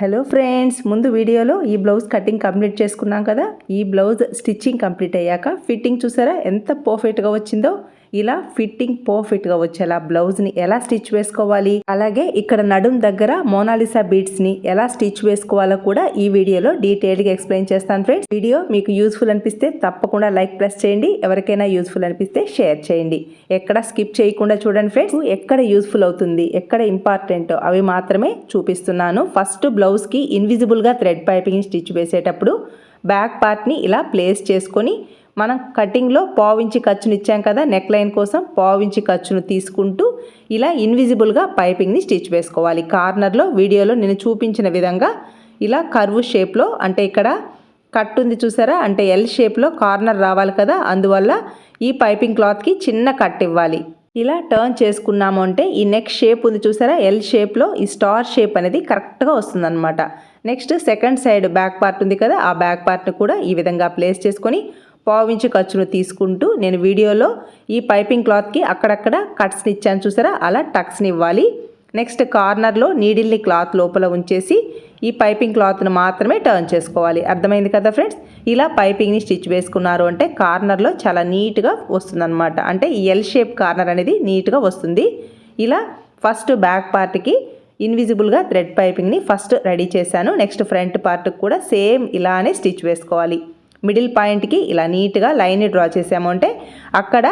Hello friends ముందు వీడియోలో ఈ బ్లౌజ్ కటింగ్ కంప్లీట్ చేసుకున్నాం కదా? ఈ బ్లౌజ్ స్టిచ్చింగ్ కంప్లీట్ అయ్యాక ఫిట్టింగ్ చూసారా? ఎంత పర్ఫెక్ట్గా వచ్చిందో? ఇలా ఫిట్టింగ్ పర్ఫెక్ట్గా వచ్చేలా బ్లౌజ్ని ఎలా స్టిచ్ వేసుకోవాలి అలాగే ఇక్కడ నడుం దగ్గర మోనాలిసా బీడ్స్ని ఎలా స్టిచ్ వేసుకోవాలో కూడా ఈ వీడియోలో డీటెయిల్గా ఎక్స్ప్లెయిన్ చేస్తాను ఫ్రెండ్స్. వీడియో మీకు యూస్ఫుల్ అనిపిస్తే తప్పకుండా లైక్ ప్రెస్ చేయండి ఎవరికైనా యూస్ఫుల్ అనిపిస్తే షేర్ చేయండి. ఎక్కడ స్కిప్ చేయకుండా చూడండి ఫ్రెండ్స్. ఎక్కడ యూస్ఫుల్ అవుతుంది ఎక్కడ ఇంపార్టెంట్ అవి మాత్రమే చూపిస్తున్నాను. ఫస్ట్ బ్లౌజ్కి ఇన్విజిబుల్గా థ్రెడ్ పైపింగ్ స్టిచ్ వేసేటప్పుడు బ్యాక్ పార్ట్ని ఇలా ప్లేస్ చేసుకొని మనం కటింగ్లో పావించి ఖర్చును ఇచ్చాం కదా నెక్ లైన్ కోసం పావించి ఖర్చును తీసుకుంటూ ఇలా ఇన్విజిబుల్గా పైపింగ్ని స్టిచ్ వేసుకోవాలి. కార్నర్లో వీడియోలో నేను చూపించిన విధంగా ఇలా కర్వ్ షేప్లో అంటే ఇక్కడ కట్ ఉంది చూసారా? అంటే ఎల్ షేప్లో కార్నర్ రావాలి కదా అందువల్ల ఈ పైపింగ్ క్లాత్కి చిన్న కట్ ఇవ్వాలి. ఇలా టర్న్ చేసుకున్నాము అంటే ఈ నెక్ షేప్ ఉంది చూసారా? ఎల్ షేప్లో ఈ స్టార్ షేప్ అనేది కరెక్ట్గా వస్తుందన్నమాట. Next second side back part ఉంది కదా ఆ బ్యాక్ పార్ట్ని కూడా ఈ విధంగా ప్లేస్ చేసుకొని పావించి ఖర్చును తీసుకుంటూ నేను వీడియోలో ఈ పైపింగ్ క్లాత్కి అక్కడక్కడ కట్స్ని ఇచ్చాను చూసారా? అలా టక్స్ని ఇవ్వాలి. నెక్స్ట్ కార్నర్లో నీడిల్ని క్లాత్ లోపల ఉంచేసి ఈ పైపింగ్ క్లాత్ను మాత్రమే టర్న్ చేసుకోవాలి. అర్థమైంది కదా ఫ్రెండ్స్? ఇలా పైపింగ్ని స్టిచ్ వేసుకున్నారు అంటే కార్నర్లో చాలా నీట్గా వస్తుందన్నమాట. అంటే ఈ ఎల్ షేప్ కార్నర్ అనేది నీట్గా వస్తుంది. ఇలా ఫస్ట్ బ్యాక్ పార్ట్కి ఇన్విజిబుల్గా థ్రెడ్ పైపింగ్ని ఫస్ట్ రెడీ చేశాను. నెక్స్ట్ ఫ్రంట్ పార్ట్కి కూడా సేమ్ ఇలానే స్టిచ్ వేసుకోవాలి. మిడిల్ పాయింట్కి ఇలా నీట్గా లైన్ని డ్రా చేసాము అంటే అక్కడ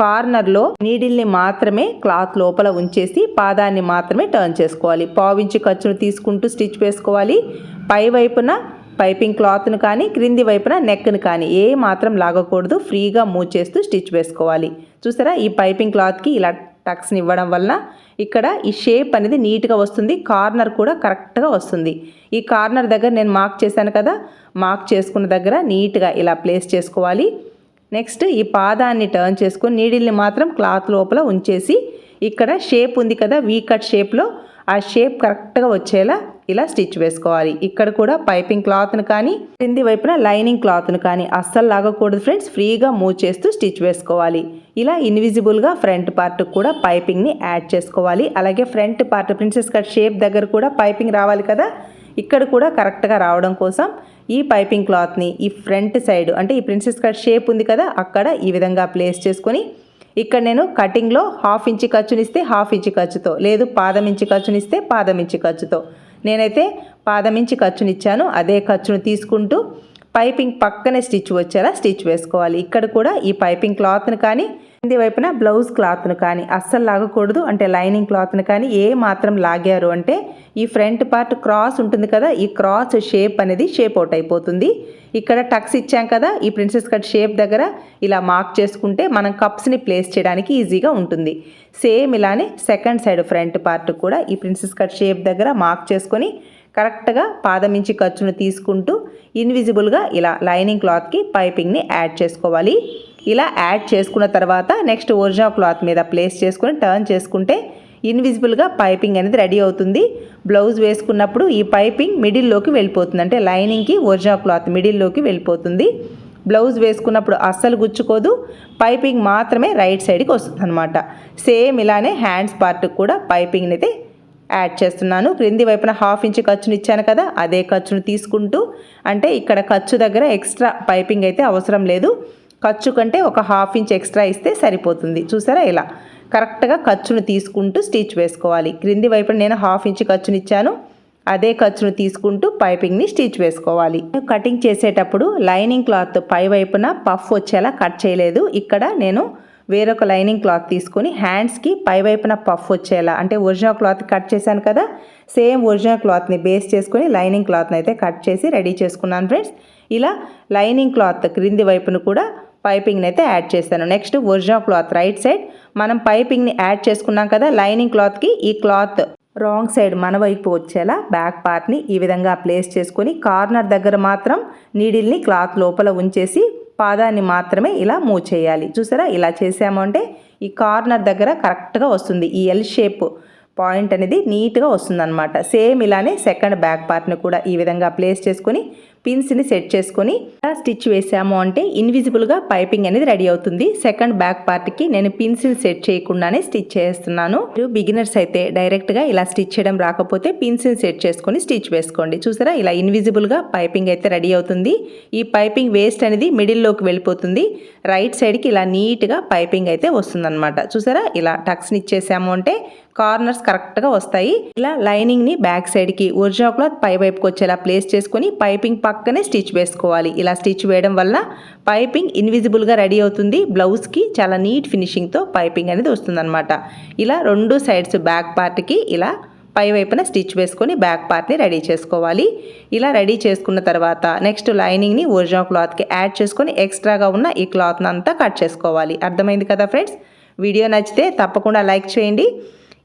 కార్నర్లో నీడిల్ని మాత్రమే క్లాత్ లోపల ఉంచేసి పాదాన్ని మాత్రమే టర్న్ చేసుకోవాలి. పావించి ఖర్చును తీసుకుంటూ స్టిచ్ వేసుకోవాలి. పై వైపున పైపింగ్ క్లాత్ను కానీ క్రింది వైపున నెక్ను కానీ ఏ మాత్రం లాగకూడదు. ఫ్రీగా మూవ్ చేస్తూ స్టిచ్ వేసుకోవాలి. చూసారా? ఈ పైపింగ్ క్లాత్కి ఇలా టక్స్ని ఇవ్వడం వలన ఇక్కడ ఈ షేప్ అనేది నీట్గా వస్తుంది. కార్నర్ కూడా కరెక్ట్గా వస్తుంది. ఈ కార్నర్ దగ్గర నేను మార్క్ చేశాను కదా మార్క్ చేసుకున్న దగ్గర నీట్గా ఇలా ప్లేస్ చేసుకోవాలి. నెక్స్ట్ ఈ పాదాన్ని టర్న్ చేసుకుని నీడిల్ని మాత్రం క్లాత్ లోపల ఉంచేసి ఇక్కడ షేప్ ఉంది కదా వీ కట్ షేప్లో ఆ షేప్ కరెక్ట్గా వచ్చేలా ఇలా స్టిచ్ వేసుకోవాలి. ఇక్కడ కూడా పైపింగ్ క్లాత్ను కానీ కింది వైపున లైనింగ్ క్లాత్ను కానీ అస్సలు లాగకూడదు ఫ్రెండ్స్. ఫ్రీగా మూవ్ చేస్తూ స్టిచ్ వేసుకోవాలి. ఇలా ఇన్విజిబుల్గా ఫ్రంట్ పార్ట్ కూడా పైపింగ్ని యాడ్ చేసుకోవాలి. అలాగే front part princess cut shape దగ్గర కూడా పైపింగ్ రావాలి కదా? ఇక్కడ కూడా కరెక్ట్గా రావడం కోసం ఈ పైపింగ్ క్లాత్ని ఈ ఫ్రంట్ సైడ్ అంటే ఈ ప్రిన్సెస్ కట్ షేప్ ఉంది కదా? అక్కడ ఈ విధంగా ప్లేస్ చేసుకొని ఇక్కడ నేను కటింగ్లో హాఫ్ ఇంచి ఖర్చునిస్తే హాఫ్ ఇంచి ఖర్చుతో లేదు పాదం ఇంచి ఖర్చునిస్తే పాదం ఇంచి ఖర్చుతో నేనైతే పాదం ఖర్చునిచ్చాను అదే ఖర్చును తీసుకుంటూ పైపింగ్ పక్కనే స్టిచ్ వచ్చేలా స్టిచ్ వేసుకోవాలి. ఇక్కడ కూడా ఈ పైపింగ్ క్లాత్ని కానీ కింది వైపున బ్లౌజ్ క్లాత్ను కానీ అస్సలు లాగకూడదు. అంటే లైనింగ్ క్లాత్ను కానీ ఏ మాత్రం లాగారు అంటే ఈ ఫ్రంట్ పార్ట్ క్రాస్ ఉంటుంది కదా ఈ క్రాస్ షేప్ అనేది షేప్ అవుట్ అయిపోతుంది. ఇక్కడ టక్స్ ఇచ్చాం కదా ఈ ప్రిన్సెస్ కట్ షేప్ దగ్గర ఇలా మార్క్ చేసుకుంటే మనం కప్స్ని ప్లేస్ చేయడానికి ఈజీగా ఉంటుంది. సేమ్ ఇలానే సెకండ్ సైడ్ ఫ్రంట్ పార్ట్ కూడా ఈ ప్రిన్సెస్ కట్ షేప్ దగ్గర మార్క్ చేసుకొని కరెక్ట్గా పాదమించి ఖర్చును తీసుకుంటూ ఇన్విజిబుల్గా ఇలా లైనింగ్ క్లాత్కి పైపింగ్ని యాడ్ చేసుకోవాలి. ఇలా యాడ్ చేసుకున్న తర్వాత నెక్స్ట్ ఒరిజినల్ క్లాత్ మీద ప్లేస్ చేసుకుని టర్న్ చేసుకుంటే ఇన్విజిబుల్గా పైపింగ్ అనేది రెడీ అవుతుంది. బ్లౌజ్ వేసుకున్నప్పుడు ఈ పైపింగ్ మిడిల్లోకి వెళ్ళిపోతుంది. అంటే లైనింగ్కి ఒరిజినల్ క్లాత్ మిడిల్లోకి వెళ్ళిపోతుంది. బ్లౌజ్ వేసుకున్నప్పుడు అస్సలు గుచ్చుకోదు. పైపింగ్ మాత్రమే రైట్ సైడ్కి వస్తుంది అనమాట సేమ్ ఇలానే హ్యాండ్స్ పార్ట్కి కూడా పైపింగ్ని అయితే యాడ్ చేస్తున్నాను. క్రింది వైపున హాఫ్ ఇంచ్ ఖర్చును ఇచ్చాను కదా అదే ఖర్చును తీసుకుంటూ అంటే ఇక్కడ ఖర్చు దగ్గర ఎక్స్ట్రా పైపింగ్ అయితే అవసరం లేదు. ఖర్చు కంటే ఒక హాఫ్ ఇంచ్ ఎక్స్ట్రా ఇస్తే సరిపోతుంది. చూసారా ఇలా? కరెక్ట్గా ఖర్చును తీసుకుంటూ స్టిచ్ వేసుకోవాలి. క్రింది వైపున నేను హాఫ్ ఇంచ్ ఖర్చునిచ్చాను. అదే ఖర్చును తీసుకుంటూ పైపింగ్ని స్టిచ్ వేసుకోవాలి. కటింగ్ చేసేటప్పుడు లైనింగ్ క్లాత్ పై వైపున పఫ్ వచ్చేలా కట్ చేయలేదు. ఇక్కడ నేను వేరొక లైనింగ్ క్లాత్ తీసుకొని హ్యాండ్స్కి పై వైపున పఫ్ వచ్చేలా అంటే ఒరిజినల్ క్లాత్ కట్ చేశాను కదా సేమ్ ఒరిజినల్ క్లాత్ని బేస్ చేసుకొని లైనింగ్ క్లాత్ని అయితే కట్ చేసి రెడీ చేసుకున్నాను ఫ్రెండ్స్. ఇలా లైనింగ్ క్లాత్ క్రింది వైపును కూడా పైపింగ్ని అయితే యాడ్ చేస్తాను. Next original cloth right side మనం పైపింగ్ని యాడ్ చేసుకున్నాం కదా లైనింగ్ క్లాత్కి ఈ క్లాత్ రాంగ్ సైడ్ మన వైపు వచ్చేలా బ్యాక్ పార్ట్ని ఈ విధంగా ప్లేస్ చేసుకొని కార్నర్ దగ్గర మాత్రం నీడిల్ని క్లాత్ లోపల ఉంచేసి పాదాన్ని మాత్రమే ఇలా మూవ్ చేయాలి. చూసారా? ఇలా చేసాము అంటే ఈ కార్నర్ దగ్గర కరెక్ట్గా వస్తుంది. ఈ ఎల్ షేప్ పాయింట్ అనేది నీట్గా వస్తుందన్నమాట. సేమ్ ఇలానే సెకండ్ బ్యాక్ పార్ట్ని కూడా ఈ విధంగా ప్లేస్ చేసుకొని పిన్స్ని సెట్ చేసుకొని ఇలా స్టిచ్ వేసాము అంటే ఇన్విజిబుల్గా పైపింగ్ అనేది రెడీ అవుతుంది. సెకండ్ బ్యాక్ పార్ట్కి నేను పిన్స్ని సెట్ చేయకుండానే స్టిచ్ చేస్తున్నాను. మీరు బిగినర్స్ అయితే డైరెక్ట్గా ఇలా స్టిచ్ చేయడం రాకపోతే పిన్స్ని సెట్ చేసుకొని స్టిచ్ వేసుకోండి. చూసారా? ఇలా ఇన్విజిబుల్గా పైపింగ్ అయితే రెడీ అవుతుంది. ఈ పైపింగ్ వేస్ట్ అనేది మిడిల్లోకి వెళ్ళిపోతుంది. రైట్ సైడ్కి ఇలా నీట్గా పైపింగ్ అయితే వస్తుందన్నమాట. చూసారా? ఇలా టక్స్ని ఇచ్చేసాము అంటే కార్నర్స్ కరెక్ట్గా వస్తాయి. ఇలా లైనింగ్ని బ్యాక్ సైడ్కి ఒరిజినల్ క్లాత్ పై వైపుకి వచ్చేలా ప్లేస్ చేసుకొని పైపింగ్ పక్కనే స్టిచ్ వేసుకోవాలి. ఇలా స్టిచ్ వేయడం వల్ల పైపింగ్ ఇన్విజిబుల్గా రెడీ అవుతుంది. బ్లౌజ్కి చాలా నీట్ ఫినిషింగ్తో పైపింగ్ అనేది వస్తుందన్నమాట. ఇలా రెండు సైడ్స్ బ్యాక్ పార్ట్కి ఇలా పై వైపున స్టిచ్ వేసుకొని బ్యాక్ పార్ట్ని రెడీ చేసుకోవాలి. ఇలా రెడీ చేసుకున్న తర్వాత నెక్స్ట్ లైనింగ్ని ఒరిజినల్ క్లాత్కి యాడ్ చేసుకొని ఎక్స్ట్రాగా ఉన్న ఈ క్లాత్ని అంతా కట్ చేసుకోవాలి. అర్థమైంది కదా ఫ్రెండ్స్? వీడియో నచ్చితే తప్పకుండా లైక్ చేయండి.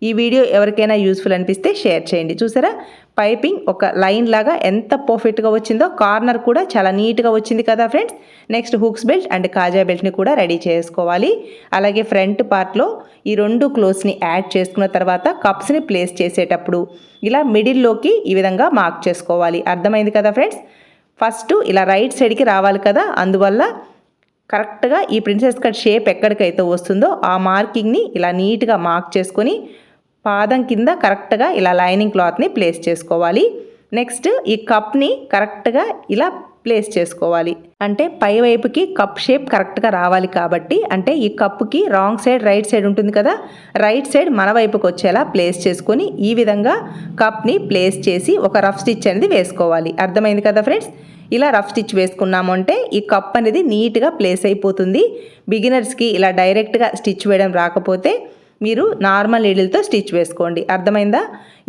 ఈ వీడియో ఎవరికైనా యూస్ఫుల్ అనిపిస్తే షేర్ చేయండి. చూసారా? పైపింగ్ ఒక లైన్ లాగా ఎంత పర్ఫెక్ట్గా వచ్చిందో కార్నర్ కూడా చాలా నీట్గా వచ్చింది కదా friends next hooks belt and కాజా బెల్ట్ని కూడా రెడీ చేసుకోవాలి. అలాగే ఫ్రంట్ పార్ట్లో ఈ రెండు క్లోత్స్ని యాడ్ చేసుకున్న తర్వాత కప్స్ని ప్లేస్ చేసేటప్పుడు ఇలా మిడిల్లోకి ఈ విధంగా మార్క్ చేసుకోవాలి. అర్థమైంది కదా ఫ్రెండ్స్ ఫస్ట్ ఇలా రైట్ సైడ్కి రావాలి కదా అందువల్ల కరెక్ట్గా ఈ ప్రిన్సెస్ కట్ షేప్ ఎక్కడికైతే వస్తుందో ఆ మార్కింగ్ని ఇలా నీట్గా మార్క్ చేసుకొని పాదం కింద కరెక్ట్గా ఇలా లైనింగ్ క్లాత్ని ప్లేస్ చేసుకోవాలి. నెక్స్ట్ ఈ కప్ని కరెక్ట్గా ఇలా ప్లేస్ చేసుకోవాలి. అంటే పై వైపుకి కప్ షేప్ కరెక్ట్గా రావాలి కాబట్టి అంటే ఈ కప్పుకి రాంగ్ సైడ్ రైట్ సైడ్ ఉంటుంది కదా రైట్ సైడ్ మన వైపుకి వచ్చేలా ప్లేస్ చేసుకొని ఈ విధంగా కప్ని ప్లేస్ చేసి ఒక రఫ్ స్టిచ్ అనేది వేసుకోవాలి. అర్థమైంది కదా ఫ్రెండ్స్? ఇలా రఫ్ స్టిచ్ వేసుకున్నాము అంటే ఈ కప్ అనేది నీట్గా ప్లేస్ అయిపోతుంది. బిగినర్స్కి ఇలా డైరెక్ట్గా స్టిచ్ వేయడం రాకపోతే మీరు నార్మల్ నీడిల్తో స్టిచ్ వేసుకోండి. అర్థమైందా?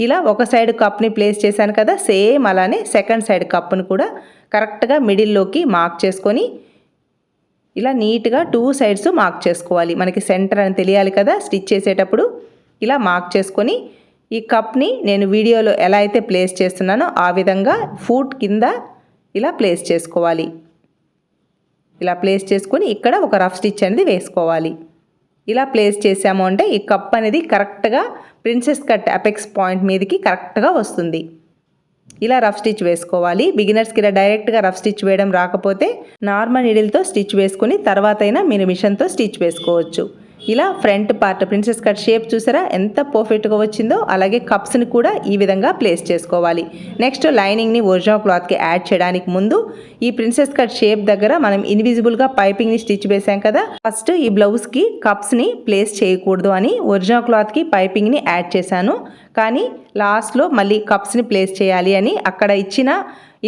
ఇలా ఒక సైడ్ కప్ని ప్లేస్ చేశాను కదా సేమ్ అలానే సెకండ్ సైడ్ కప్ను కూడా కరెక్ట్గా మిడిల్లోకి మార్క్ చేసుకొని ఇలా నీట్గా టూ సైడ్స్ మార్క్ చేసుకోవాలి. మనకి సెంటర్ అని తెలియాలి కదా స్టిచ్ చేసేటప్పుడు. ఇలా మార్క్ చేసుకొని ఈ కప్ని నేను వీడియోలో ఎలా అయితే ప్లేస్ చేస్తున్నానో ఆ విధంగా ఫూట్ కింద ఇలా ప్లేస్ చేసుకోవాలి. ఇలా ప్లేస్ చేసుకొని ఇక్కడ ఒక రఫ్ స్టిచ్ అనేది వేసుకోవాలి. ఇలా ప్లేస్ చేసాము అంటే ఈ కప్ అనేది కరెక్ట్గా ప్రిన్సెస్ కట్ అపెక్స్ పాయింట్ మీదకి కరెక్ట్గా వస్తుంది. ఇలా రఫ్ స్టిచ్ వేసుకోవాలి. బిగినర్స్కి ఇలా డైరెక్ట్గా రఫ్ స్టిచ్ వేయడం రాకపోతే నార్మల్ నీడిల్తో స్టిచ్ వేసుకుని తర్వాత అయినా మీరు మిషన్తో స్టిచ్ వేసుకోవచ్చు. ఇలా front part princess cut shape చూసారా? ఎంత పర్ఫెక్ట్గా వచ్చిందో అలాగే కప్స్ని కూడా ఈ విధంగా ప్లేస్ చేసుకోవాలి. నెక్స్ట్ లైనింగ్ని ఒరిజినల్ క్లాత్కి యాడ్ చేయడానికి ముందు ఈ ప్రిన్సెస్ కట్ షేప్ దగ్గర మనం ఇన్విజిబుల్గా పైపింగ్ని స్టిచ్ వేసాం కదా ఫస్ట్ ఈ బ్లౌజ్కి కప్స్ని ప్లేస్ చేయకూడదు అని ఒరిజినల్ క్లాత్కి పైపింగ్ని యాడ్ చేశాను. కానీ లాస్ట్లో మళ్ళీ కప్స్ని ప్లేస్ చేయాలి అని అక్కడ ఇచ్చిన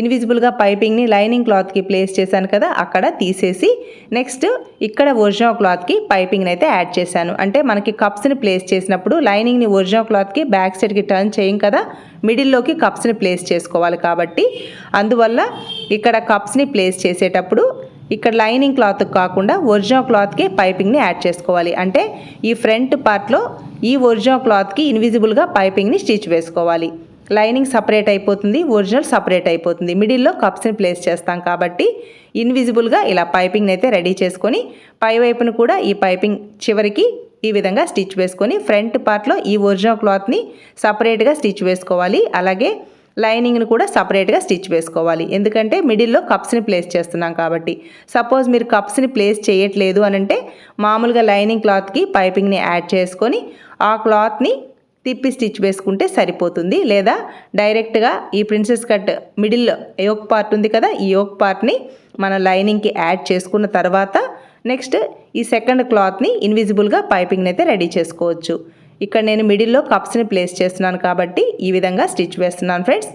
ఇన్విజిబుల్గా పైపింగ్ని లైనింగ్ క్లాత్కి ప్లేస్ చేశాను కదా అక్కడ తీసేసి నెక్స్ట్ ఇక్కడ ఒరిజినల్ క్లాత్కి పైపింగ్ని అయితే యాడ్ చేశాను. అంటే మనకి కప్స్ని ప్లేస్ చేసినప్పుడు లైనింగ్ని ఒరిజినల్ క్లాత్కి బ్యాక్ సైడ్కి టర్న్ చేయం కదా మిడిల్లోకి కప్స్ని ప్లేస్ చేసుకోవాలి కాబట్టి. అందువల్ల ఇక్కడ కప్స్ని ప్లేస్ చేసేటప్పుడు ఇక్కడ లైనింగ్ క్లాత్ కాకుండా ఒరిజినల్ క్లాత్కి పైపింగ్ని యాడ్ చేసుకోవాలి. అంటే ఈ ఫ్రంట్ పార్ట్లో ఈ ఒరిజినల్ క్లాత్కి ఇన్విజిబుల్గా పైపింగ్ని స్టిచ్ వేసుకోవాలి. లైనింగ్ సపరేట్ అయిపోతుంది ఒరిజినల్ సపరేట్ అయిపోతుంది. మిడిల్లో కప్స్ని ప్లేస్ చేస్తాం కాబట్టి ఇన్విజిబుల్గా ఇలా పైపింగ్ అయితే రెడీ చేసుకొని పై వైపును కూడా ఈ పైపింగ్ చివరికి ఈ విధంగా స్టిచ్ వేసుకొని ఫ్రంట్ పార్ట్లో ఈ ఒరిజినల్ క్లాత్ని సపరేట్గా స్టిచ్ వేసుకోవాలి. అలాగే లైనింగ్ని కూడా సపరేట్గా స్టిచ్ వేసుకోవాలి. ఎందుకంటే మిడిల్లో కప్స్ని ప్లేస్ చేస్తున్నాం కాబట్టి. సపోజ్ మీరు కప్స్ని ప్లేస్ చేయట్లేదు అని అంటే మామూలుగా లైనింగ్ క్లాత్కి పైపింగ్ని యాడ్ చేసుకొని ఆ క్లాత్ని తిప్పి స్టిచ్ వేసుకుంటే సరిపోతుంది. లేదా డైరెక్ట్గా ఈ princess cut middle yoke part ఉంది కదా ఈ యోక్ పార్ట్ని మన లైనింగ్కి యాడ్ చేసుకున్న తర్వాత నెక్స్ట్ ఈ సెకండ్ క్లాత్ని ఇన్విజిబుల్గా పైపింగ్ని అయితే రెడీ చేసుకోవచ్చు. ఇక్కడ నేను మిడిల్లో కప్స్ని ప్లేస్ చేస్తున్నాను కాబట్టి ఈ విధంగా స్టిచ్ వేస్తున్నాను ఫ్రెండ్స్.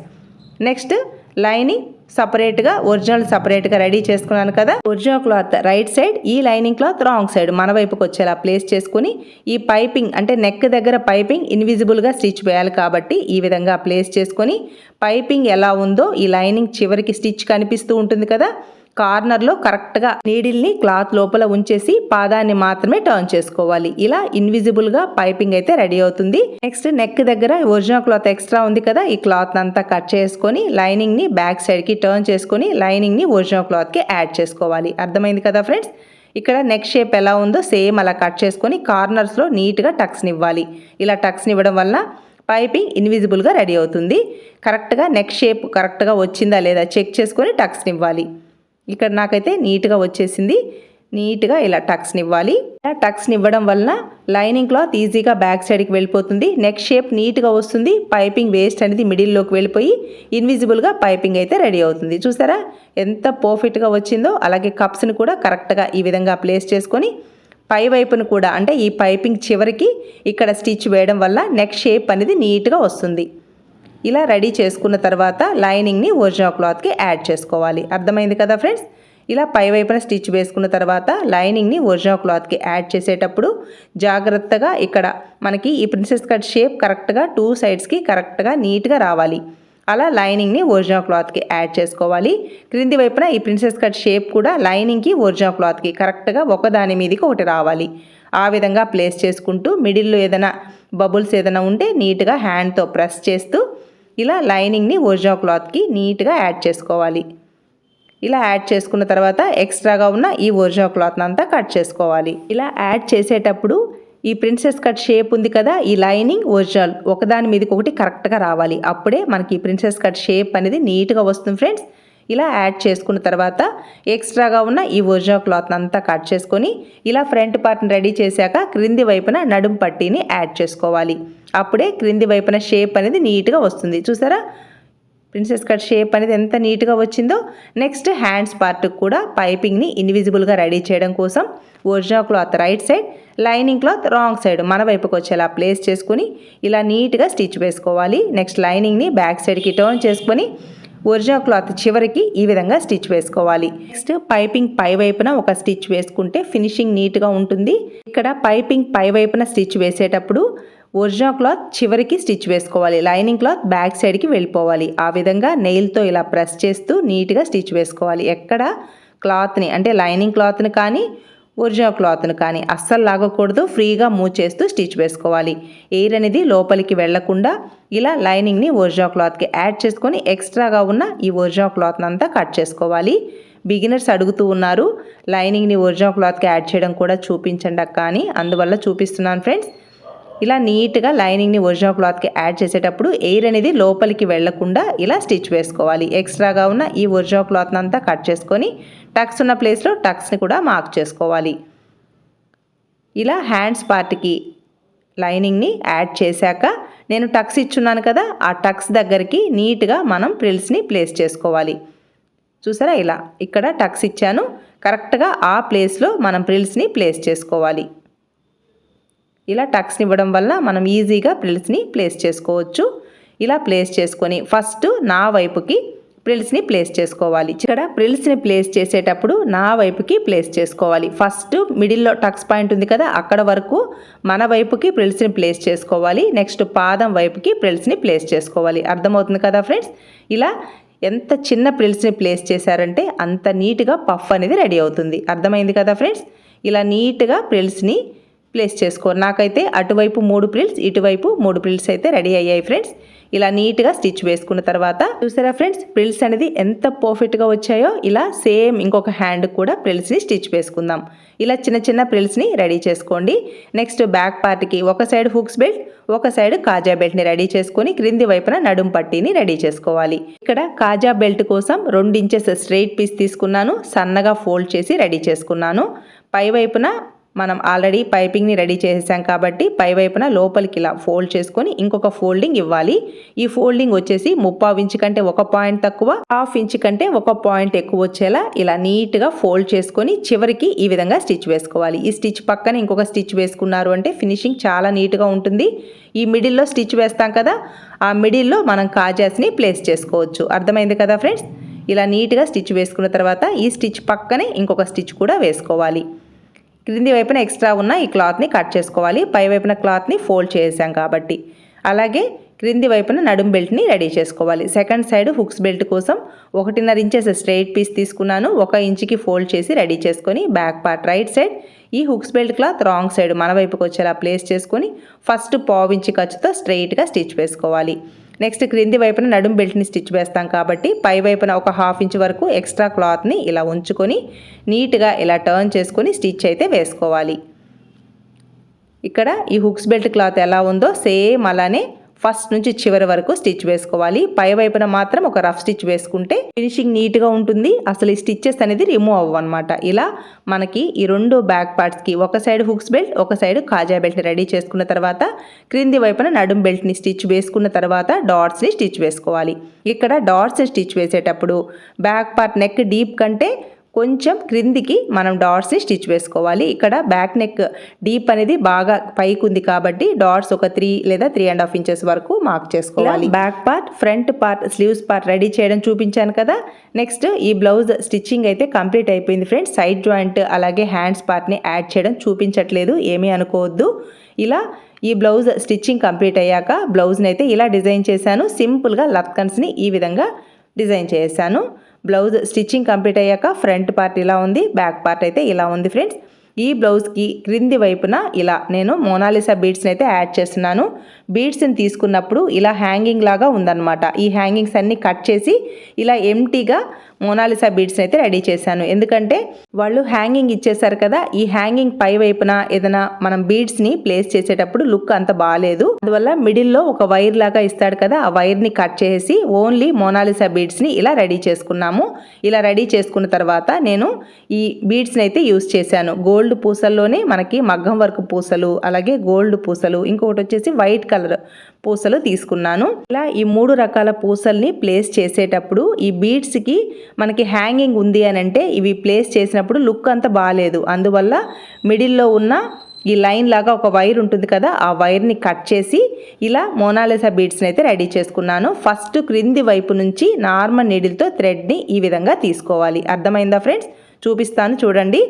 నెక్స్ట్ లైనింగ్ సపరేట్గా ఒరిజినల్ సపరేట్గా రెడీ చేసుకున్నాను కదా. ఒరిజినల్ క్లాత్ రైట్ సైడ్ ఈ లైనింగ్ క్లాత్ రాంగ్ సైడ్ మన వైపుకి వచ్చేలా ప్లేస్ చేసుకుని ఈ పైపింగ్ అంటే నెక్ దగ్గర పైపింగ్ ఇన్విజిబుల్గా స్టిచ్ వేయాలి కాబట్టి ఈ విధంగా ప్లేస్ చేసుకొని పైపింగ్ ఎలా ఉందో ఈ లైనింగ్ చివరికి స్టిచ్ కనిపిస్తూ ఉంటుంది కదా. కార్నర్లో కరెక్ట్గా నీడిల్ని క్లాత్ లోపల ఉంచేసి పాదాన్ని మాత్రమే టర్న్ చేసుకోవాలి. ఇలా ఇన్విజిబుల్గా పైపింగ్ అయితే రెడీ అవుతుంది. నెక్స్ట్ నెక్ దగ్గర ఒరిజినల్ క్లాత్ ఎక్స్ట్రా ఉంది కదా ఈ క్లాత్ అంతా కట్ చేసుకొని లైనింగ్ని బ్యాక్ సైడ్కి టర్న్ చేసుకొని లైనింగ్ని ఒరిజినల్ క్లాత్కి యాడ్ చేసుకోవాలి. అర్థమైంది కదా ఫ్రెండ్స్? ఇక్కడ నెక్ షేప్ ఎలా ఉందో సేమ్ అలా కట్ చేసుకొని కార్నర్స్లో నీట్గా టక్స్ని ఇవ్వాలి. ఇలా టక్స్నివ్వడం వల్ల పైపింగ్ ఇన్విజిబుల్గా రెడీ అవుతుంది. కరెక్ట్గా నెక్ షేప్ కరెక్ట్గా వచ్చిందా లేదా చెక్ చేసుకొని టక్స్ని ఇవ్వాలి. ఇక్కడ నాకైతే నీట్గా వచ్చేసింది. నీట్గా ఇలా టక్స్ని ఇవ్వాలి ఇలా టక్స్ని ఇవ్వడం వలన లైనింగ్ క్లాత్ ఈజీగా బ్యాక్ సైడ్కి వెళ్ళిపోతుంది. నెక్ షేప్ నీట్గా వస్తుంది. పైపింగ్ వేస్ట్ అనేది మిడిల్లోకి వెళ్ళిపోయి ఇన్విజిబుల్గా పైపింగ్ అయితే రెడీ అవుతుంది. చూసారా? ఎంత పర్ఫెక్ట్గా వచ్చిందో. అలాగే కప్స్ని కూడా కరెక్ట్గా ఈ విధంగా ప్లేస్ చేసుకొని పై వైపును కూడా అంటే ఈ పైపింగ్ చివరికి ఇక్కడ స్టిచ్ వేయడం వల్ల నెక్ షేప్ అనేది నీట్గా వస్తుంది. ఇలా రెడీ చేసుకున్న తర్వాత లైనింగ్ని ఒరిజినల్ క్లాత్కి యాడ్ చేసుకోవాలి. అర్థమైంది కదా ఫ్రెండ్స్? ఇలా పై వైపున స్టిచ్ వేసుకున్న తర్వాత లైనింగ్ని ఒరిజినల్ క్లాత్కి యాడ్ చేసేటప్పుడు జాగ్రత్తగా ఇక్కడ మనకి ఈ ప్రిన్సెస్ కట్ షేప్ కరెక్ట్గా టూ సైడ్స్కి కరెక్ట్గా నీట్గా రావాలి. అలా లైనింగ్ని ఒరిజినల్ క్లాత్కి యాడ్ చేసుకోవాలి. క్రింది వైపున ఈ ప్రిన్సెస్ కట్ షేప్ కూడా లైనింగ్కి ఒరిజినల్ క్లాత్కి కరెక్ట్గా ఒకదాని మీదకి ఒకటి రావాలి. ఆ విధంగా ప్లేస్ చేసుకుంటూ మిడిల్లో ఏదైనా బబుల్స్ ఏదైనా ఉంటే నీట్గా హ్యాండ్తో ప్రెస్ చేస్తూ ఇలా లైనింగ్ని ఒరిజినల్ క్లాత్కి నీట్గా యాడ్ చేసుకోవాలి. ఇలా యాడ్ చేసుకున్న తర్వాత ఎక్స్ట్రాగా ఉన్న ఈ ఒరిజినల్ క్లాత్ని అంతా కట్ చేసుకోవాలి. ఇలా యాడ్ చేసేటప్పుడు ఈ ప్రిన్సెస్ కట్ షేప్ ఉంది కదా ఈ లైనింగ్ ఒరిజినల్. ఒకదాని మీదకి ఒకటి కరెక్ట్గా రావాలి. అప్పుడే మనకి ఈ ప్రిన్సెస్ కట్ షేప్ అనేది నీట్గా వస్తుంది ఫ్రెండ్స్. ఇలా యాడ్ చేసుకున్న తర్వాత ఎక్స్ట్రాగా ఉన్న ఈ ఒరిజినల్ క్లాత్ అంతా కట్ చేసుకొని ఇలా ఫ్రంట్ పార్ట్ని రెడీ చేశాక క్రింది వైపున నడుం పట్టీని యాడ్ చేసుకోవాలి. అప్పుడే క్రింది వైపున షేప్ అనేది నీట్గా వస్తుంది. చూసారా? ప్రిన్సెస్ కట్ షేప్ అనేది ఎంత నీట్గా వచ్చిందో. నెక్స్ట్ హ్యాండ్స్ పార్ట్ కూడా పైపింగ్ని ఇన్విజిబుల్గా రెడీ చేయడం కోసం original cloth right side lining cloth wrong side మన వైపుకి వచ్చేలా ప్లేస్ చేసుకుని ఇలా నీట్గా స్టిచ్ వేసుకోవాలి. నెక్స్ట్ లైనింగ్ని బ్యాక్ సైడ్కి టర్న్ చేసుకొని ఒరిజినల్ క్లాత్ చివరికి ఈ విధంగా స్టిచ్ వేసుకోవాలి. నెక్స్ట్ పైపింగ్ పై వైపున ఒక స్టిచ్ వేసుకుంటే ఫినిషింగ్ నీట్గా ఉంటుంది. ఇక్కడ పైపింగ్ పై వైపున స్టిచ్ వేసేటప్పుడు ఒరిజినల్ క్లాత్ చివరికి స్టిచ్ వేసుకోవాలి. లైనింగ్ క్లాత్ బ్యాక్ సైడ్కి వెళ్ళిపోవాలి. ఆ విధంగా నెయిల్తో ఇలా ప్రెస్ చేస్తూ నీట్గా స్టిచ్ వేసుకోవాలి. ఎక్కడ క్లాత్ని అంటే లైనింగ్ క్లాత్ని కానీ ఊర్జా క్లాత్ను కానీ అస్సలు లాగకూడదు. ఫ్రీగా మూవ్ చేస్తూ స్టిచ్ వేసుకోవాలి. ఎయిర్ అనేది లోపలికి వెళ్ళకుండా ఇలా లైనింగ్ని ఊర్జా క్లాత్కి యాడ్ చేసుకొని ఎక్స్ట్రాగా ఉన్న ఈ ఊర్జా క్లాత్ని అంతా కట్ చేసుకోవాలి. బిగినర్స్ అడుగుతూ ఉన్నారు లైనింగ్ని ఒరిజినల్ క్లాత్కి యాడ్ చేయడం కూడా చూపించండి కానీ అందువల్ల చూపిస్తున్నాను ఫ్రెండ్స్. ఇలా నీట్గా లైనింగ్ని ఒరిజినల్ క్లాత్కి యాడ్ చేసేటప్పుడు ఎయిర్ అనేది లోపలికి వెళ్ళకుండా ఇలా స్టిచ్ వేసుకోవాలి. ఎక్స్ట్రాగా ఉన్న ఈ ఒరిజినల్ క్లాత్ని అంతా కట్ చేసుకొని టక్స్ ఉన్న ప్లేస్లో టక్స్ని కూడా మార్క్ చేసుకోవాలి. ఇలా హ్యాండ్స్ పార్ట్కి లైనింగ్ని యాడ్ చేశాక నేను టక్స్ ఇచ్చున్నాను కదా ఆ టక్స్ దగ్గరికి నీట్గా మనం ప్రిల్స్ని ప్లేస్ చేసుకోవాలి. చూసారా ఇలా ఇక్కడ టక్స్ ఇచ్చాను. కరెక్ట్గా ఆ ప్లేస్లో మనం ప్రిల్స్ని ప్లేస్ చేసుకోవాలి. ఇలా టక్స్ని ఇవ్వడం వల్ల మనం ఈజీగా ప్రిల్స్ని ప్లేస్ చేసుకోవచ్చు. ఇలా ప్లేస్ చేసుకొని ఫస్ట్ నా వైపుకి ప్రిల్స్ని ప్లేస్ చేసుకోవాలి. ఇక్కడ ప్రిల్స్ని ప్లేస్ చేసేటప్పుడు నా వైపుకి ప్లేస్ చేసుకోవాలి. ఫస్ట్ మిడిల్లో టక్స్ పాయింట్ ఉంది కదా అక్కడ వరకు మన వైపుకి ప్రిల్స్ని ప్లేస్ చేసుకోవాలి. నెక్స్ట్ పాదం వైపుకి ప్రిల్స్ని ప్లేస్ చేసుకోవాలి. అర్థమవుతుంది కదా ఫ్రెండ్స్? ఇలా ఎంత చిన్న ప్రిల్స్ని ప్లేస్ చేశారంటే అంత నీట్గా పఫ్ అనేది రెడీ అవుతుంది. అర్థమైంది కదా ఫ్రెండ్స్? ఇలా నీట్గా ప్రిల్స్ని ప్లేస్ చేసుకో. నాకైతే అటువైపు మూడు ప్రిల్స్ ఇటువైపు మూడు ప్రిల్స్ అయితే రెడీ అయ్యాయి ఫ్రెండ్స్ ఇలా నీట్గా స్టిచ్ వేసుకున్న తర్వాత చూసారా ఫ్రెండ్స్ ప్రిల్స్ అనేది ఎంత పర్ఫెక్ట్గా వచ్చాయో ఇలా సేమ్ ఇంకొక హ్యాండ్ కూడా ప్రిల్స్ని స్టిచ్ వేసుకుందాం. ఇలా చిన్న చిన్న ప్రిల్స్ని రెడీ చేసుకోండి. నెక్స్ట్ బ్యాక్ పార్ట్కి ఒక సైడ్ హుక్స్ బెల్ట్ ఒక సైడ్ కాజా బెల్ట్ని రెడీ చేసుకొని క్రింది వైపున నడుం పట్టీని రెడీ చేసుకోవాలి. ఇక్కడ కాజా బెల్ట్ కోసం రెండు ఇంచెస్ స్ట్రైట్ పీస్ తీసుకున్నాను సన్నగా ఫోల్డ్ చేసి రెడీ చేసుకున్నాను. పై వైపున మనం ఆల్రెడీ పైపింగ్ని రెడీ చేసేసాం కాబట్టి పై వైపున లోపలికి ఇలా ఫోల్డ్ చేసుకొని ఇంకొక ఫోల్డింగ్ ఇవ్వాలి. ఈ ఫోల్డింగ్ వచ్చేసి ముప్పావు ఇంచు కంటే ఒక పాయింట్ తక్కువ హాఫ్ ఇంచు కంటే ఒక పాయింట్ ఎక్కువ వచ్చేలా ఇలా నీట్గా ఫోల్డ్ చేసుకొని చివరికి ఈ విధంగా స్టిచ్ వేసుకోవాలి. ఈ స్టిచ్ పక్కన ఇంకొక స్టిచ్ వేసుకున్నారు అంటే ఫినిషింగ్ చాలా నీట్గా ఉంటుంది. ఈ మిడిల్లో స్టిచ్ వేస్తాం కదా ఆ మిడిల్లో మనం కాజాస్ని ప్లేస్ చేసుకోవచ్చు. అర్థమైంది కదా ఫ్రెండ్స్? ఇలా నీట్గా స్టిచ్ వేసుకున్న తర్వాత ఈ స్టిచ్ పక్కనే ఇంకొక స్టిచ్ కూడా వేసుకోవాలి. క్రింది వైపున ఎక్స్ట్రా ఉన్న ఈ క్లాత్ని కట్ చేసుకోవాలి. పై వైపున క్లాత్ని ఫోల్డ్ చేసాం కాబట్టి. అలాగే క్రింది వైపున నడుం బెల్ట్ని రెడీ చేసుకోవాలి. సెకండ్ సైడ్ హుక్స్ బెల్ట్ కోసం ఒకటిన్నర ఇంచెస్ స్ట్రైట్ పీస్ తీసుకున్నాను. ఒక ఇంచుకి ఫోల్డ్ చేసి రెడీ చేసుకొని బ్యాక్ పార్ట్ రైట్ సైడ్ ఈ hooks belt cloth wrong side మన వైపుకి వచ్చేలా ప్లేస్ చేసుకొని ఫస్ట్ పావు ఇంచి ఖర్చుతో స్ట్రైట్గా స్టిచ్ వేసుకోవాలి. నెక్స్ట్ క్రింది వైపున నడుం బెల్ట్ని స్టిచ్ వేస్తాం కాబట్టి పై వైపున ఒక హాఫ్ ఇంచ్ వరకు ఎక్స్ట్రా క్లాత్ని ఇలా ఉంచుకొని నీట్గా ఇలా టర్న్ చేసుకొని స్టిచ్ అయితే వేసుకోవాలి. ఇక్కడ ఈ హుక్స్ బెల్ట్ క్లాత్ ఎలా ఉందో సేమ్ అలానే ఫస్ట్ నుంచి చివరి వరకు స్టిచ్ వేసుకోవాలి. పై వైపున మాత్రం ఒక రఫ్ స్టిచ్ వేసుకుంటే ఫినిషింగ్ నీట్గా ఉంటుంది. అసలు ఈ స్టిచ్చెస్ అనేది రిమూవ్ అవ్వవు అనమాట ఇలా మనకి ఈ రెండు బ్యాక్ పార్ట్స్కి ఒక సైడ్ హుక్స్ బెల్ట్ ఒక సైడ్ కాజా బెల్ట్ రెడీ చేసుకున్న తర్వాత క్రింది వైపున నడుం బెల్ట్ని స్టిచ్ వేసుకున్న తర్వాత డాట్స్ని స్టిచ్ వేసుకోవాలి. ఇక్కడ డాట్స్ స్టిచ్ వేసేటప్పుడు బ్యాక్ పార్ట్ నెక్ డీప్ కంటే కొంచెం క్రిందికి మనం డాట్స్ని స్టిచ్ వేసుకోవాలి. ఇక్కడ బ్యాక్ నెక్ డీప్ అనేది బాగా పైకి ఉంది కాబట్టి డాట్స్ ఒక త్రీ లేదా త్రీ అండ్ హాఫ్ ఇంచెస్ వరకు మార్క్ చేసుకోవాలి. Back part front part sleeves part ready చేయడం చూపించాను కదా. నెక్స్ట్ ఈ బ్లౌజ్ స్టిచ్చింగ్ అయితే కంప్లీట్ అయిపోయింది ఫ్రెండ్స్. సైడ్ జాయింట్ అలాగే హ్యాండ్స్ పార్ట్ని యాడ్ చేయడం చూపించట్లేదు ఏమీ అనుకోవద్దు. ఇలా ఈ బ్లౌజ్ స్టిచ్చింగ్ కంప్లీట్ అయ్యాక బ్లౌజ్ని అయితే ఇలా డిజైన్ చేశాను. సింపుల్గా లత్కన్స్ని ఈ విధంగా డిజైన్ చేశాను. బ్లౌజ్ స్టిచ్చింగ్ కంప్లీట్ అయ్యాక ఫ్రంట్ పార్ట్ ఇలా ఉంది బ్యాక్ పార్ట్ అయితే ఇలా ఉంది ఫ్రెండ్స్. ఈ బ్లౌజ్కి క్రింది వైపున ఇలా నేను మోనాలిసా బీడ్స్ని అయితే యాడ్ చేస్తున్నాను. బీడ్స్ని తీసుకున్నప్పుడు ఇలా హ్యాంగింగ్ లాగా ఉందన్నమాట. ఈ హ్యాంగింగ్స్ అన్నీ కట్ చేసి ఇలా ఎంటీగా మోనాలిసా బీడ్స్ని అయితే రెడీ చేశాను. ఎందుకంటే వాళ్ళు హ్యాంగింగ్ ఇచ్చేసారు కదా ఈ హ్యాంగింగ్ పై వైపున ఏదైనా మనం బీడ్స్ని ప్లేస్ చేసేటప్పుడు లుక్ అంత బాగాలేదు అందువల్ల మిడిల్లో ఒక వైర్ లాగా ఇస్తాడు కదా ఆ వైర్ని కట్ చేసి ఓన్లీ మోనాలిసా బీడ్స్ని ఇలా రెడీ చేసుకున్నాము. ఇలా రెడీ చేసుకున్న తర్వాత నేను ఈ బీడ్స్ని అయితే యూస్ చేశాను. గోల్డ్ పూసల్లోనే మనకి మగ్గం వర్క్ పూసలు అలాగే గోల్డ్ పూసలు ఇంకొకటి వచ్చేసి వైట్ కలర్ పూసలు తీసుకున్నాను. ఇలా ఈ మూడు రకాల పూసల్ని ప్లేస్ చేసేటప్పుడు ఈ బీడ్స్కి మనకి హ్యాంగింగ్ ఉంది అని అంటే ఇవి ప్లేస్ చేసినప్పుడు లుక్ అంత బాగాలేదు అందువల్ల మిడిల్లో ఉన్న ఈ లైన్ లాగా ఒక వైర్ ఉంటుంది కదా ఆ వైర్ని కట్ చేసి ఇలా మోనాలిసా బీడ్స్ని అయితే రెడీ చేసుకున్నాను. ఫస్ట్ క్రింది వైపు నుంచి నార్మల్ నీడిల్తో థ్రెడ్ని ఈ విధంగా తీసుకోవాలి. అర్థమైందా ఫ్రెండ్స్? చూపిస్తాను చూడండి.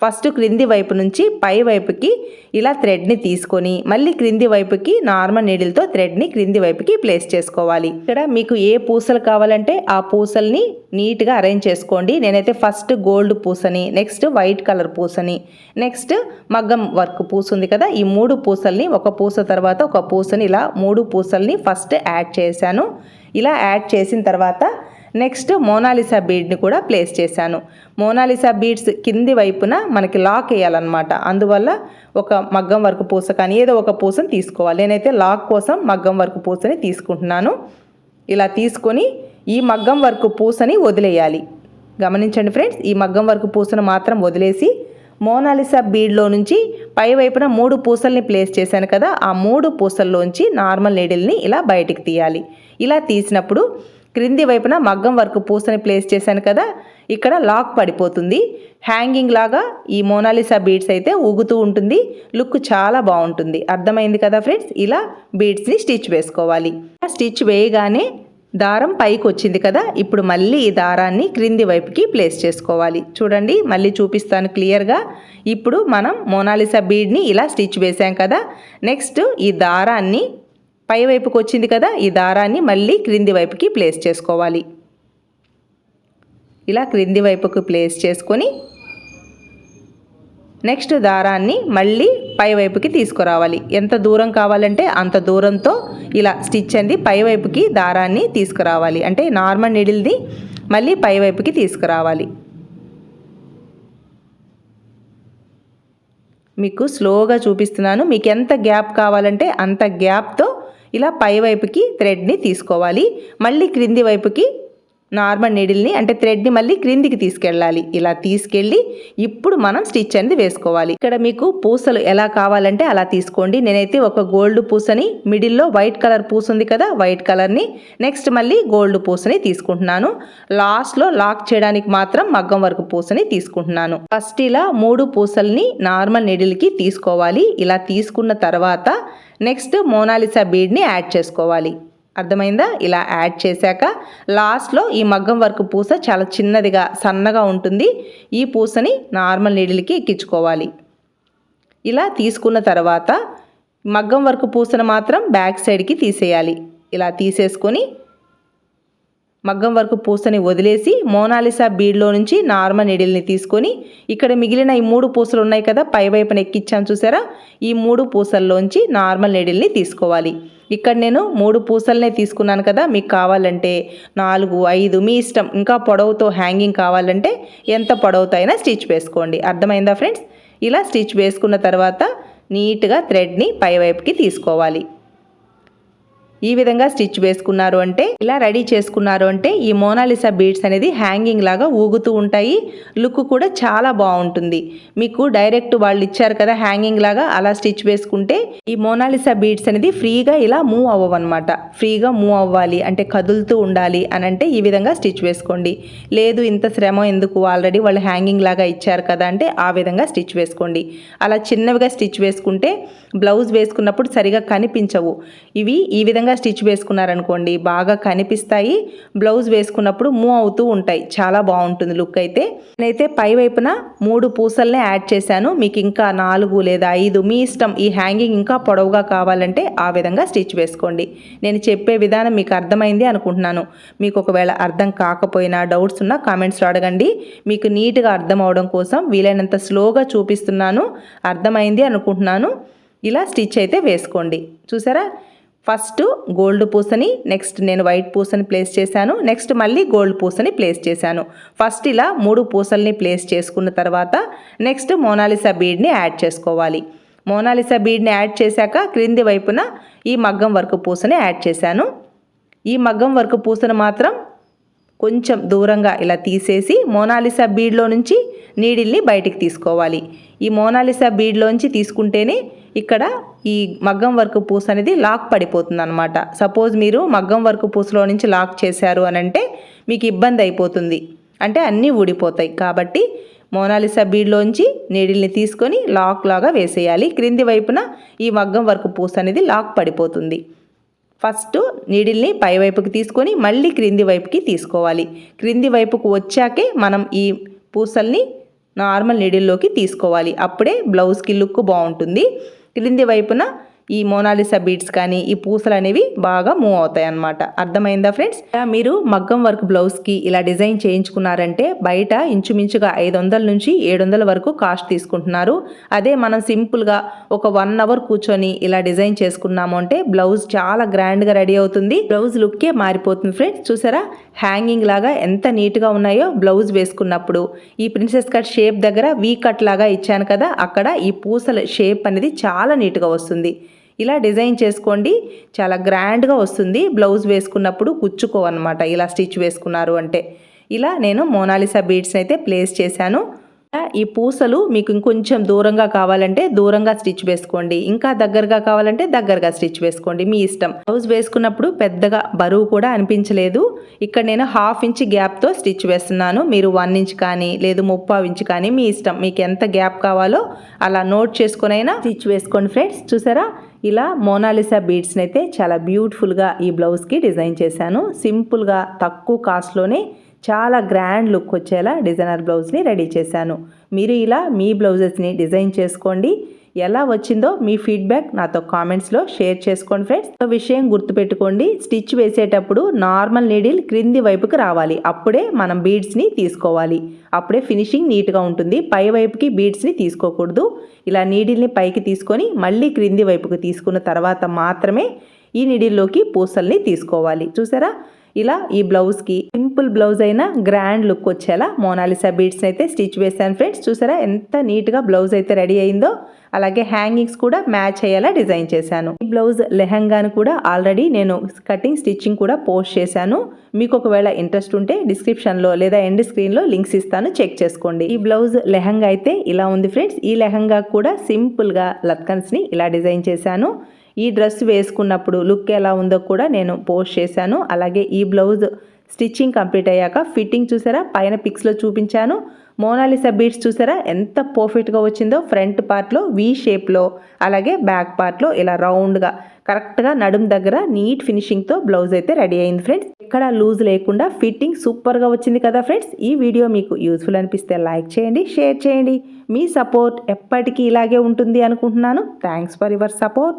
ఫస్ట్ క్రింది వైపు నుంచి పై వైపుకి ఇలా థ్రెడ్ని తీసుకొని మళ్ళీ క్రింది వైపుకి నార్మల్ నీడిల్తో థ్రెడ్ని క్రింది వైపుకి ప్లేస్ చేసుకోవాలి. ఇక్కడ మీకు ఏ పూసలు కావాలంటే ఆ పూసల్ని నీట్గా అరేంజ్ చేసుకోండి. నేనైతే ఫస్ట్ గోల్డ్ పూసని నెక్స్ట్ వైట్ కలర్ పూసని నెక్స్ట్ మగ్గం వర్క్ పూస ఉంది కదా ఈ మూడు పూసల్ని ఒక పూస తర్వాత ఒక పూసని ఇలా మూడు పూసల్ని ఫస్ట్ యాడ్ చేశాను. ఇలా యాడ్ చేసిన తర్వాత నెక్స్ట్ మోనాలిసా బీడ్ని కూడా ప్లేస్ చేశాను. మోనాలిసా బీడ్స్ కింది వైపున మనకి లాక్ వేయాలన్నమాట. అందువల్ల ఒక మగ్గం వర్క్ పూస కానీ ఏదో ఒక పూసని తీసుకోవాలి. నేనైతే లాక్ కోసం మగ్గం వర్క్ పూసని తీసుకుంటున్నాను. ఇలా తీసుకొని ఈ మగ్గం వర్క్ పూసని వదిలేయాలి. గమనించండి ఫ్రెండ్స్ ఈ మగ్గం వరకు పూసను మాత్రం వదిలేసి మోనాలిసా బీడ్లో నుంచి పై వైపున మూడు పూసల్ని ప్లేస్ చేశాను కదా ఆ మూడు పూసల్లోంచి నార్మల్ నీడిల్ని ఇలా బయటికి తీయాలి. ఇలా తీసినప్పుడు క్రింది వైపున మగ్గం వర్క్ పూసని ప్లేస్ చేశాను కదా ఇక్కడ లాక్ పడిపోతుంది. హ్యాంగింగ్ లాగా ఈ మోనాలిసా బీడ్స్ అయితే ఊగుతూ ఉంటుంది. లుక్ చాలా బాగుంటుంది. అర్థమైంది కదా ఫ్రెండ్స్? ఇలా బీడ్స్ని స్టిచ్ వేసుకోవాలి. స్టిచ్ వేయగానే దారం పైకి వచ్చింది కదా ఇప్పుడు మళ్ళీ ఈ దారాన్ని క్రింది వైపుకి ప్లేస్ చేసుకోవాలి. చూడండి మళ్ళీ చూపిస్తాను క్లియర్గా. ఇప్పుడు మనం మోనాలిసా బీడ్ని ఇలా స్టిచ్ వేసాం కదా నెక్స్ట్ ఈ దారాన్ని పై వైపుకి వచ్చింది కదా ఈ దారాన్ని మళ్ళీ క్రింది వైపుకి ప్లేస్ చేసుకోవాలి. ఇలా క్రింది వైపుకి ప్లేస్ చేసుకొని నెక్స్ట్ దారాన్ని మళ్ళీ పై వైపుకి తీసుకురావాలి. ఎంత దూరం కావాలంటే అంత దూరంతో ఇలా స్టిచ్ అంది పై వైపుకి దారాన్ని తీసుకురావాలి. అంటే నార్మల్ నిడిల్ది మళ్ళీ పై వైపుకి తీసుకురావాలి. మీకు స్లోగా చూపిస్తున్నాను. మీకు ఎంత గ్యాప్ కావాలంటే అంత గ్యాప్తో ఇలా పై వైపుకి థ్రెడ్ని తీసుకోవాలి. మళ్ళీ క్రింది వైపుకి నార్మల్ నీడిల్ని అంటే థ్రెడ్ని మళ్ళీ క్రిందికి తీసుకెళ్ళాలి. ఇలా తీసుకెళ్ళి ఇప్పుడు మనం స్టిచ్ అనేది వేసుకోవాలి. ఇక్కడ మీకు పూసలు ఎలా కావాలంటే అలా తీసుకోండి. నేనైతే ఒక గోల్డ్ పూసని మిడిల్లో వైట్ కలర్ పూస ఉంది కదా వైట్ కలర్ని నెక్స్ట్ మళ్ళీ గోల్డ్ పూసని తీసుకుంటున్నాను. లాస్ట్లో లాక్ చేయడానికి మాత్రం మగ్గం వరకు పూసని తీసుకుంటున్నాను. ఫస్ట్ ఇలా మూడు పూసల్ని నార్మల్ నెడిల్కి తీసుకోవాలి. ఇలా తీసుకున్న తర్వాత నెక్స్ట్ మోనాలిసా బీడ్ని యాడ్ చేసుకోవాలి. అర్థమైందా? ఇలా యాడ్ చేశాక లాస్ట్లో ఈ మగ్గం వర్క్ పూస చాలా చిన్నదిగా సన్నగా ఉంటుంది. ఈ పూసని నార్మల్ నీడిల్కి ఎక్కించుకోవాలి. ఇలా తీసుకున్న తర్వాత మగ్గం వర్క్ పూసను మాత్రం బ్యాక్ సైడ్కి తీసేయాలి. ఇలా తీసేసుకొని మగ్గం వరకు పూసని వదిలేసి మోనాలిసా బీడ్లో నుంచి నార్మల్ నీడిల్ని తీసుకొని ఇక్కడ మిగిలిన ఈ మూడు పూసలు ఉన్నాయి కదా పై వైపున చూసారా? ఈ మూడు పూసల్లోంచి నార్మల్ నిడిల్ని తీసుకోవాలి. ఇక్కడ నేను మూడు పూసలనే తీసుకున్నాను కదా మీకు కావాలంటే నాలుగు ఐదు మీ ఇష్టం. ఇంకా పొడవుతో హ్యాంగింగ్ కావాలంటే ఎంత పొడవుతో అయినా స్టిచ్ వేసుకోండి. అర్థమైందా ఫ్రెండ్స్? ఇలా స్టిచ్ వేసుకున్న తర్వాత నీట్గా థ్రెడ్ని పైవైపుకి తీసుకోవాలి. ఈ విధంగా స్టిచ్ వేసుకున్నారు అంటే ఇలా రెడీ చేసుకున్నారు అంటే ఈ మోనాలిసా బీడ్స్ అనేది హ్యాంగింగ్ లాగా ఊగుతూ ఉంటాయి. లుక్ కూడా చాలా బాగుంటుంది. మీకు డైరెక్ట్ వాళ్ళు ఇచ్చారు కదా హ్యాంగింగ్ లాగా అలా స్టిచ్ వేసుకుంటే ఈ మోనాలిసా బీడ్స్ అనేది ఫ్రీగా ఇలా మూవ్ అవ్వవన్నమాట. ఫ్రీగా మూవ్ అవ్వాలి అంటే కదులుతూ ఉండాలి అని అంటే ఈ విధంగా స్టిచ్ వేసుకోండి. లేదు ఇంత శ్రమ ఎందుకు? ఆల్రెడీ వాళ్ళు హ్యాంగింగ్ లాగా ఇచ్చారు కదా అంటే ఆ విధంగా స్టిచ్ వేసుకోండి. అలా చిన్నవిగా స్టిచ్ వేసుకుంటే బ్లౌజ్ వేసుకున్నప్పుడు సరిగా కనిపించవు. ఇవి ఈ విధంగా స్టిచ్ వేసుకున్నారనుకోండి బాగా కనిపిస్తాయి. బ్లౌజ్ వేసుకున్నప్పుడు మూవ్ అవుతూ ఉంటాయి. చాలా బాగుంటుంది లుక్ అయితే. నేనైతే పై వైపున మూడు పూసల్నే యాడ్ చేశాను. మీకు ఇంకా నాలుగు లేదా ఐదు మీ ఇష్టం. ఈ హ్యాంగింగ్ ఇంకా పొడవుగా కావాలంటే ఆ విధంగా స్టిచ్ వేసుకోండి. నేను చెప్పే విధానం మీకు అర్థమైంది అనుకుంటున్నాను. మీకు ఒకవేళ అర్థం కాకపోయినా డౌట్స్ ఉన్నా కామెంట్స్లో అడగండి. మీకు నీట్గా అర్థం అవడం కోసం వీలైనంత స్లోగా చూపిస్తున్నాను. అర్థమైంది అనుకుంటున్నాను. ఇలా స్టిచ్ అయితే వేసుకోండి. చూసారా? ఫస్ట్ గోల్డ్ పూసని నెక్స్ట్ నేను వైట్ పూసని ప్లేస్ చేశాను నెక్స్ట్ మళ్ళీ గోల్డ్ పూసని ప్లేస్ చేశాను. ఫస్ట్ ఇలా మూడు పూసల్ని ప్లేస్ చేసుకున్న తర్వాత నెక్స్ట్ మోనాలిసా బీడ్ని యాడ్ చేసుకోవాలి. మోనాలిసా బీడ్ని యాడ్ చేశాక క్రింది వైపున ఈ మగ్గం వర్క్ పూసని యాడ్ చేశాను. ఈ మగ్గం వర్క్ పూసను మాత్రం కొంచెం దూరంగా ఇలా తీసేసి మోనాలిసా బీడ్లో నుంచి నీడిల్ని బయటికి తీసుకోవాలి. ఈ మోనాలిసా బీడ్లోంచి తీసుకుంటేనే ఇక్కడ ఈ మగ్గం వర్క్ పూస అనేది లాక్ పడిపోతుంది అనమాట సపోజ్ మీరు మగ్గం వర్క్ పూసలో నుంచి లాక్ చేశారు అని అంటే మీకు ఇబ్బంది అయిపోతుంది. అంటే అన్నీ ఊడిపోతాయి. కాబట్టి మోనాలిసా బీడ్లోంచి నీడిల్ని తీసుకొని లాక్ లాగా వేసేయాలి. క్రింది వైపున ఈ మగ్గం వర్క్ పూస అనేది లాక్ పడిపోతుంది. ఫస్ట్ నీడిల్ని పై వైపుకి తీసుకొని మళ్ళీ క్రింది వైపుకి తీసుకోవాలి. క్రింది వైపుకు వచ్చాకే మనం ఈ పూసల్ని నార్మల్ నీడిల్లోకి తీసుకోవాలి. అప్పుడే బ్లౌజ్కి లుక్ బాగుంటుంది. క్రింది వైపున ఈ మోనాలిసా బీడ్స్ కానీ ఈ పూసలు అనేవి బాగా మూవ్ అవుతాయి అన్నమాట. అర్థమైందా ఫ్రెండ్స్? మీరు మగ్గం వర్క్ బ్లౌజ్కి ఇలా డిజైన్ చేయించుకున్నారంటే బయట ఇంచుమించుగా ఐదు వందల నుంచి ఏడు వందల వరకు కాస్ట్ తీసుకుంటున్నారు. అదే మనం సింపుల్గా ఒక వన్ అవర్ కూర్చొని ఇలా డిజైన్ చేసుకున్నాము అంటే బ్లౌజ్ చాలా గ్రాండ్గా రెడీ అవుతుంది. బ్లౌజ్ లుక్కే మారిపోతుంది ఫ్రెండ్స్. చూసారా? హ్యాంగింగ్ లాగా ఎంత నీట్గా ఉన్నాయో బ్లౌజ్ వేసుకున్నప్పుడు. ఈ ప్రిన్సెస్ కట్ షేప్ దగ్గర వీ కట్ లాగా ఇచ్చాను కదా అక్కడ ఈ పూసల షేప్ అనేది చాలా నీట్గా వస్తుంది. ఇలా డిజైన్ చేసుకోండి. చాలా గ్రాండ్గా వస్తుంది. బ్లౌజ్ వేసుకున్నప్పుడు గుచ్చుకోవన్నమాట. ఇలా స్టిచ్ వేసుకున్నారు అంటే. ఇలా నేను మోనాలిసా బీడ్స్ అయితే ప్లేస్ చేశాను. ఈ పూసలు మీకు ఇంకొంచెం దూరంగా కావాలంటే దూరంగా స్టిచ్ వేసుకోండి. ఇంకా దగ్గరగా కావాలంటే దగ్గరగా స్టిచ్ వేసుకోండి. మీ ఇష్టం. బ్లౌజ్ వేసుకున్నప్పుడు పెద్దగా బరువు కూడా అనిపించలేదు. ఇక్కడ నేను హాఫ్ ఇంచ్ గ్యాప్తో స్టిచ్ వేస్తున్నాను. మీరు వన్ ఇంచ్ కానీ లేదు ముప్పావు ఇంచ్ కానీ మీ ఇష్టం. మీకు ఎంత గ్యాప్ కావాలో అలా నోట్ చేసుకునైనా స్టిచ్ వేసుకోండి ఫ్రెండ్స్. చూసారా? ఇలా మోనాలిసా బీడ్స్ని అయితే చాలా బ్యూటిఫుల్గా ఈ బ్లౌజ్కి డిజైన్ చేశాను. సింపుల్గా తక్కువ కాస్ట్లోనే చాలా గ్రాండ్ లుక్ వచ్చేలా డిజైనర్ బ్లౌజ్ని రెడీ చేశాను. మీరు ఇలా మీ బ్లౌజెస్ని డిజైన్ చేసుకోండి. ఎలా వచ్చిందో మీ ఫీడ్బ్యాక్ నాతో కామెంట్స్లో షేర్ చేసుకోండి ఫ్రెండ్స్ ఒక విషయం గుర్తుపెట్టుకోండి స్టిచ్ వేసేటప్పుడు నార్మల్ నీడిల్ క్రింది వైపుకి రావాలి. అప్పుడే మనం బీడ్స్ని తీసుకోవాలి. అప్పుడే ఫినిషింగ్ నీట్గా ఉంటుంది. పై వైపుకి బీడ్స్ని తీసుకోకూడదు. ఇలా నీడిల్ని పైకి తీసుకొని మళ్ళీ క్రింది వైపుకి తీసుకున్న తర్వాత మాత్రమే ఈ నీడిల్లోకి పూసల్ని తీసుకోవాలి. చూసారా? ఇలా ఈ బ్లౌజ్కి సింపుల్ బ్లౌజ్ అయినా గ్రాండ్ లుక్ వచ్చేలా మోనాలిసా బీడ్స్ అయితే స్టిచ్ వేసాను ఫ్రెండ్స్. చూసారా ఎంత నీట్గా బ్లౌజ్ అయితే రెడీ అయిందో. అలాగే హ్యాంగింగ్స్ కూడా మ్యాచ్ అయ్యేలా డిజైన్ చేశాను. ఈ బ్లౌజ్ లెహంగాను కూడా ఆల్రెడీ నేను కటింగ్ స్టిచ్చింగ్ కూడా పోస్ట్ చేశాను. మీకు ఒకవేళ ఇంట్రెస్ట్ ఉంటే డిస్క్రిప్షన్లో లేదా ఎండ్ స్క్రీన్లో లింక్స్ ఇస్తాను. చెక్ చేసుకోండి. ఈ బ్లౌజ్ లెహంగా అయితే ఇలా ఉంది ఫ్రెండ్స్. ఈ లెహంగా కూడా సింపుల్గా లత్కన్స్ని ఇలా డిజైన్ చేశాను. ఈ డ్రెస్ వేసుకున్నప్పుడు లుక్ ఎలా ఉందో కూడా నేను పోస్ట్ చేశాను. అలాగే ఈ బ్లౌజ్ స్టిచ్చింగ్ కంప్లీట్ అయ్యాక ఫిట్టింగ్ చూసారా? పైన పిక్స్లో చూపించాను. మోనాలిసా బీడ్స్ చూసారా? ఎంత పర్ఫెక్ట్గా వచ్చిందో ఫ్రంట్ పార్ట్లో వీ షేప్లో అలాగే బ్యాక్ పార్ట్లో ఇలా రౌండ్గా కరెక్ట్గా నడుం దగ్గర నీట్ ఫినిషింగ్తో బ్లౌజ్ అయితే రెడీ అయింది ఫ్రెండ్స్. ఎక్కడ లూజ్ లేకుండా ఫిట్టింగ్ సూపర్గా వచ్చింది కదా ఫ్రెండ్స్. ఈ వీడియో మీకు యూస్ఫుల్ అనిపిస్తే లైక్ చేయండి షేర్ చేయండి. మీ సపోర్ట్ ఎప్పటికీ ఇలాగే ఉంటుంది అనుకుంటున్నాను. Thanks for your support.